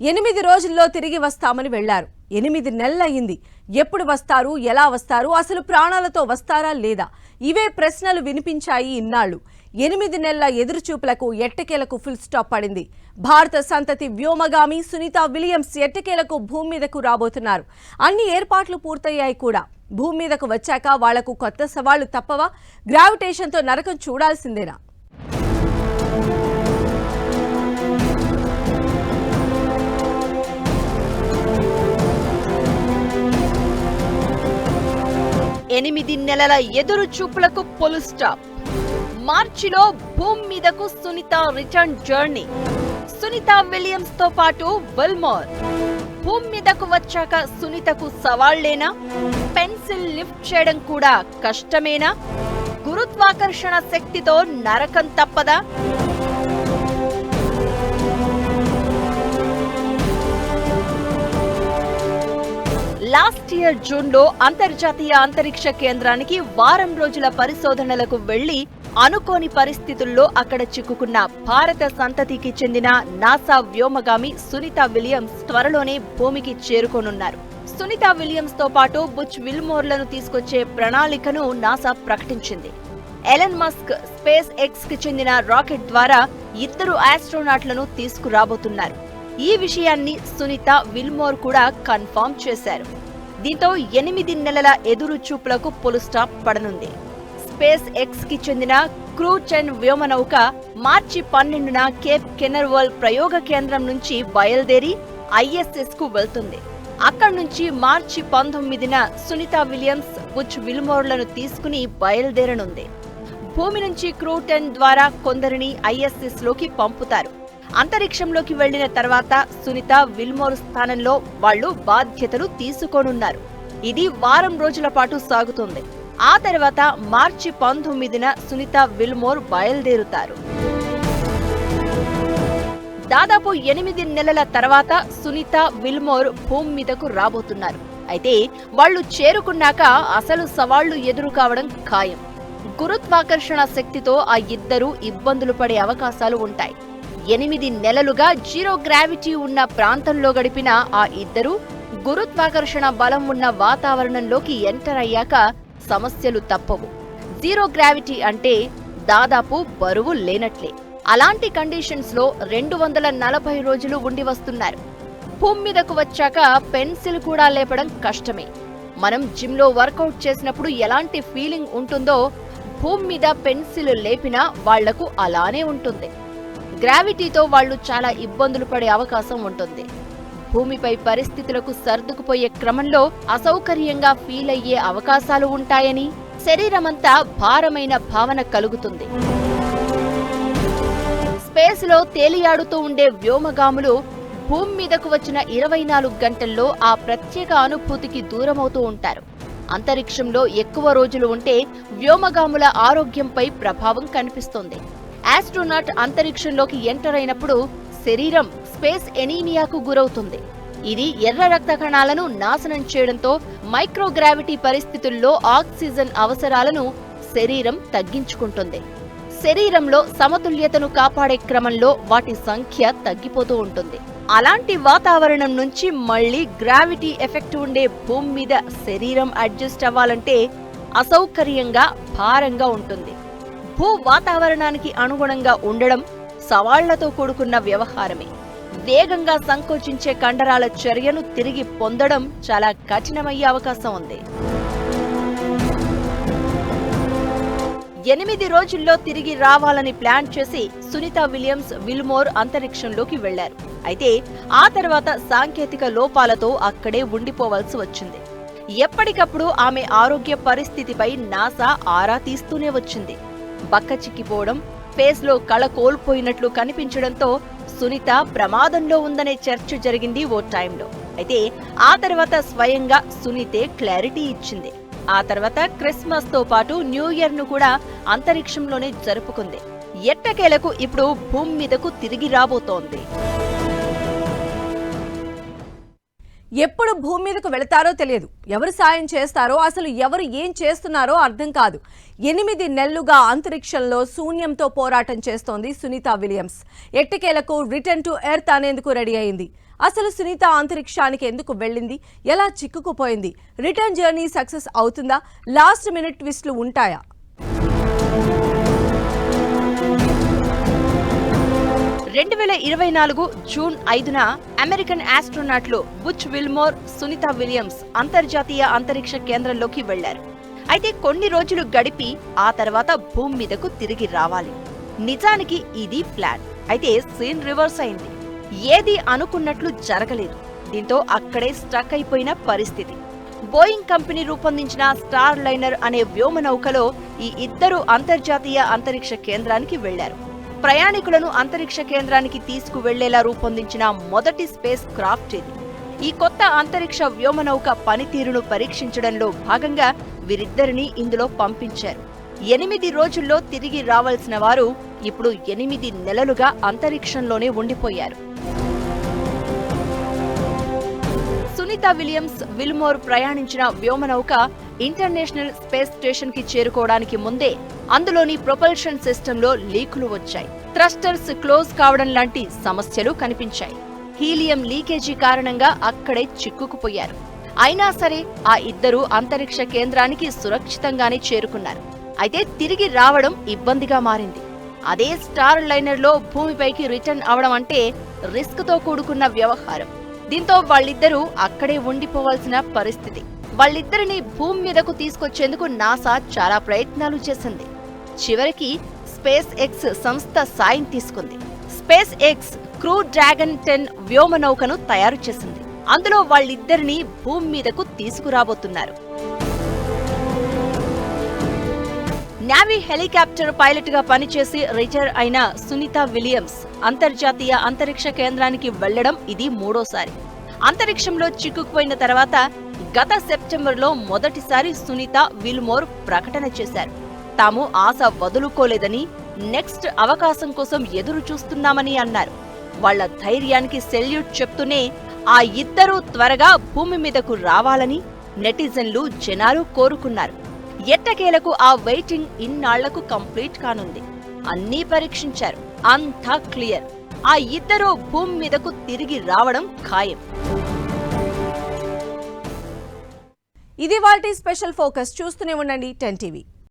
ఎనిమిది రోజుల్లో తిరిగి వస్తామని వెళ్ళారు. ఎనిమిది నెలలయ్యింది. ఎప్పుడు వస్తారు? ఎలా వస్తారు? అసలు ప్రాణాలతో వస్తారా లేదా? ఇవే ప్రశ్నలు వినిపించాయి ఇన్నాళ్ళు. ఎనిమిది నెలల ఎదురుచూపులకు ఎట్టకేలకు ఫుల్ స్టాప్ పడింది. భారత సంతతి వ్యోమగామి సునీత విలియమ్స్ ఎట్టకేలకు భూమి మీదకు రాబోతున్నారు. అన్ని ఏర్పాట్లు పూర్తయ్యాయి కూడా. భూమి మీదకు వచ్చాక వాళ్ళకు కొత్త సవాళ్ళు తప్పవా? గ్రావిటేషన్తో నరకం చూడాల్సిందేనా? ఎనిమిది నెలల ఎదురు చూపులకు పొలు స్టాప్ మార్చిలో భూమి మీదకు సునీత రిటర్న్ జర్నీ సునీత విలియమ్స్తో పాటు విల్మోర్ భూమి మీదకు వచ్చాక సునీతకు సవాళ్ళేనా? పెన్సిల్ లిఫ్ట్ చేయడం కూడా కష్టమేనా? గురుత్వాకర్షణ శక్తితో నరకం తప్పదా? లాస్ట్ ఇయర్ జూన్లో అంతర్జాతీయ అంతరిక్ష కేంద్రానికి వారం రోజుల పరిశోధనలకు వెళ్ళి అనుకోని పరిస్థితుల్లో అక్కడ చిక్కుకున్న భారత సంతతికి చెందిన నాసా వ్యోమగామి సునీత విలియమ్స్ త్వరలోనే భూమికి చేరుకోనున్నారు. సునీత విలియమ్స్తో పాటు బుచ్ విల్మోర్లను తీసుకొచ్చే ప్రణాళికను నాసా ప్రకటించింది. ఎలన్ మస్క్ స్పేస్ ఎక్స్కి చెందిన రాకెట్ ద్వారా ఇద్దరు ఆస్ట్రోనాట్లను తీసుకురాబోతున్నారు. ఈ విషయాన్ని సునీత విల్మోర్ కూడా కన్ఫర్మ్ చేశారు. దీంతో ఎనిమిది నెలల ఎదురు చూపులకు పొలు స్టాప్ పడనుంది. స్పేస్ ఎక్స్కి చెందిన క్రూ చెన్ వ్యోమనౌక మార్చి పన్నెండున కేప్ కెనర్వల్ ప్రయోగ కేంద్రం నుంచి బయలుదేరి ఐఎస్ఎస్కు వెళ్తుంది. అక్కడి నుంచి మార్చి పంతొమ్మిదిన సునీత విలియమ్స్ బుచ్ విల్మోర్లను తీసుకుని బయలుదేరనుంది. భూమి నుంచి క్రూ టెన్ ద్వారా కొందరిని ఐఎస్ఎస్లోకి పంపుతారు. అంతరిక్షంలోకి వెళ్ళిన తర్వాత సునీత విల్మోర్ స్థానంలో వాళ్ళు బాధ్యతలు తీసుకోనున్నారు. ఇది వారం రోజుల పాటు సాగుతుంది. ఆ తర్వాత మార్చి పంతొమ్మిదిన సునీత విల్మోర్ బయలుదేరుతారు. దాదాపు ఎనిమిది నెలల తర్వాత సునీత విల్మోర్ భూమి మీదకు రాబోతున్నారు. అయితే వాళ్ళు చేరుకున్నాక అసలు సవాళ్ళు ఎదురు కావడం ఖాయం. గురుత్వాకర్షణ శక్తితో ఆ ఇద్దరు ఇబ్బందులు పడే అవకాశాలు ఉంటాయి. ఎనిమిది నెలలుగా జీరో గ్రావిటీ ఉన్న ప్రాంతంలో గడిపిన ఆ ఇద్దరు గురుత్వాకర్షణ బలం ఉన్న వాతావరణంలోకి ఎంటర్ అయ్యాక సమస్యలు తప్పవు. జీరో గ్రావిటీ అంటే దాదాపు బరువు లేనట్లే. అలాంటి కండిషన్స్లో రెండు వందల నలభై రోజులు ఉండి వస్తున్నారు. భూమి మీదకు వచ్చాక పెన్సిల్ కూడా లేపడం కష్టమే. మనం జిమ్లో వర్కౌట్ చేసినప్పుడు ఎలాంటి ఫీలింగ్ ఉంటుందో భూమి మీద పెన్సిల్ లేపినా వాళ్ళకు అలానే ఉంటుంది. గ్రావిటీతో వాళ్ళు చాలా ఇబ్బందులు పడే అవకాశం ఉంటుంది. భూమిపై పరిస్థితులకు సర్దుకుపోయే క్రమంలో అసౌకర్యంగా ఫీల్ అయ్యే అవకాశాలు ఉంటాయని శరీరమంతా భారమైన భావన కలుగుతుంది. స్పేస్లో తేలియాడుతూ ఉండే వ్యోమగాములు భూమి మీదకు వచ్చిన ఇరవై నాలుగు గంటల్లో ఆ ప్రత్యేక అనుభూతికి దూరమవుతూ ఉంటారు. అంతరిక్షంలో ఎక్కువ రోజులు ఉంటే వ్యోమగాముల ఆరోగ్యంపై ప్రభావం కనిపిస్తుంది. ఆస్ట్రోనాట్ అంతరిక్షంలోకి ఎంటర్ అయినప్పుడు శరీరం స్పేస్ ఎనీమియాకు గురవుతుంది. ఇది ఎర్ర రక్త కణాలను నాశనం చేయడంతో మైక్రోగ్రావిటీ పరిస్థితుల్లో ఆక్సిజన్ అవసరాలను శరీరం తగ్గించుకుంటుంది. శరీరంలో సమతుల్యతను కాపాడే క్రమంలో వాటి సంఖ్య తగ్గిపోతూ ఉంటుంది. అలాంటి వాతావరణం నుంచి మళ్ళీ గ్రావిటీ ఎఫెక్ట్ ఉండే భూమి మీద శరీరం అడ్జస్ట్ అవ్వాలంటే అసౌకర్యంగా భారంగా ఉంటుంది. భూ వాతావరణానికి అనుగుణంగా ఉండడం సవాళ్ళతో కూడుకున్న వ్యవహారమే. వేగంగా సంకోచించే కండరాల చర్యను తిరిగి పొందడం చాలా కఠినమయ్యే అవకాశం ఉంది. ఎనిమిది రోజుల్లో తిరిగి రావాలని ప్లాన్ చేసి సునీత విలియమ్స్ విల్మోర్ అంతరిక్షంలోకి వెళ్ళారు. అయితే ఆ తర్వాత సాంకేతిక లోపాలతో అక్కడే ఉండిపోవాల్సి వచ్చింది. ఎప్పటికప్పుడు ఆమె ఆరోగ్య పరిస్థితిపై నాసా ఆరా తీస్తూనే వచ్చింది. బక్క చిక్కిపోవడం ఫేస్లో కళ కోల్పోయినట్లు కనిపించడంతో సునీత ప్రమాదంలో ఉందనే చర్చ జరిగింది ఓ టైంలో. అయితే ఆ తర్వాత స్వయంగా సునీతే క్లారిటీ ఇచ్చింది. ఆ తర్వాత క్రిస్మస్తో పాటు న్యూ ఇయర్ను కూడా అంతరిక్షంలోనే జరుపుకుంది. ఎట్టకేలకు ఇప్పుడు భూమి మీదకు తిరిగి రాబోతోంది. ఎప్పుడు భూమి మీదకు వెళతారో తెలియదు. ఎవరు సాయం చేస్తారో అసలు ఎవరు ఏం చేస్తున్నారో అర్థం కాదు. ఎనిమిది నెలలుగా అంతరిక్షంలో శూన్యంతో పోరాటం చేస్తోంది సునీత విలియమ్స్. ఎట్టకేలకు రిటర్న్ టు ఎర్త్ అనేందుకు రెడీ అయింది. అసలు సునీత అంతరిక్షానికి ఎందుకు వెళ్ళింది? ఎలా చిక్కుకుపోయింది? రిటర్న్ జర్నీ సక్సెస్ అవుతుందా? లాస్ట్ మినిట్ ట్విస్ట్లు ఉంటాయా? రెండు వేల ఇరవై నాలుగు జూన్ ఐదున అమెరికన్ ఆస్ట్రోనాట్లు బుచ్ విల్మోర్ సునీత విలియమ్స్ అంతర్జాతీయ అంతరిక్ష కేంద్రంలోకి వెళ్ళారు అయితే కొన్ని రోజులు గడిపి ఆ తర్వాత భూమి మీదకు తిరిగి రావాలి. నిజానికి ఇది ప్లాన్. అయితే సీన్ రివర్స్ అయింది. ఏది అనుకున్నట్లు జరగలేదు. దీంతో అక్కడే స్ట్రక్ అయిపోయిన పరిస్థితి. బోయింగ్ కంపెనీ రూపొందించిన స్టార్ లైనర్ అనే వ్యోమనౌకలో ఈ ఇద్దరు అంతర్జాతీయ అంతరిక్ష కేంద్రానికి వెళ్ళారు ప్రయాణికులను అంతరిక్ష కేంద్రానికి తీసుకువెళ్ళేలా రూపొందించిన మొదటి స్పేస్ క్రాఫ్ట్ ఇది. ఈ కొత్త అంతరిక్ష వ్యోమనౌక పనితీరును పరీక్షించడంలో భాగంగా వీరిద్దరిని ఇందులో పంపించారు. ఎనిమిది రోజుల్లో తిరిగి రావాల్సిన వారు ఇప్పుడు ఎనిమిది నెలలుగా అంతరిక్షంలోనే ఉండిపోయారు. సునీత విలియమ్స్ విల్మోర్ ప్రయాణించిన వ్యోమనౌక ఇంటర్నేషనల్ స్పేస్ స్టేషన్కి చేరుకోవడానికి ముందే అందులోని ప్రొపల్షన్ సిస్టంలో లీకులు వచ్చాయి. థ్రస్టర్స్ క్లోజ్ కావడం లాంటి సమస్యలు కనిపించాయి. హీలియం లీకేజీ కారణంగా అక్కడే చిక్కుకుపోయారు. అయినా సరే ఆ ఇద్దరు అంతరిక్ష కేంద్రానికి సురక్షితంగానే చేరుకున్నారు. అయితే తిరిగి రావడం ఇబ్బందిగా మారింది. అదే స్టార్ లైనర్లో భూమిపైకి రిటర్న్ అవడం అంటే రిస్క్తో కూడుకున్న వ్యవహారం. దీంతో వాళ్ళిద్దరూ అక్కడే ఉండిపోవాల్సిన పరిస్థితి. వాళ్ళిద్దరిని భూమి మీదకు తీసుకొచ్చేందుకు నాసా చాలా ప్రయత్నాలు చేసింది. చివరికి స్పేస్ ఎక్స్ సంస్థ సాయం తీసుకుంది. SpaceX Crew Dragon ten వ్యోమనౌకను తయారు చేసింది. అందులో వాళ్ళిద్దరిని భూమి మీదకు తీసుకురాబోతున్నారు. నావీ హెలికాప్టర్ పైలట్గా పనిచేసి రిటైర్ అయిన సునీత విలియమ్స్ అంతర్జాతీయ అంతరిక్ష కేంద్రానికి వెళ్ళడం ఇది మూడోసారి. అంతరిక్షంలో చిక్కుకుపోయిన తర్వాత గత సెప్టెంబర్లో మొదటిసారి సునీత విల్మోర్ ప్రకటన చేశారు. తాము ఆశ వదులుకోలేదని నెక్స్ట్ అవకాశం కోసం ఎదురు చూస్తున్నామని అన్నారు. వాళ్ళ ధైర్యానికి సెల్యూట్ చెప్తూనే ఆ ఇద్దరూ త్వరగా భూమి మీదకు రావాలని నెటిజన్లు జనాలు కోరుకున్నారు. ఎట్టకేలకు ఆ వెయిటింగ్ ఇన్నాళ్ళకు కంప్లీట్ కానుంది. అన్నీ పరీక్షించారు. అంతా క్లియర్. ఆ ఇద్దరూ భూమి మీదకు తిరిగి రావడం ఖాయం. ఇది వాళ్ళ స్పెషల్ ఫోకస్. చూస్తూనే ఉండండి టెన్ టీవీ.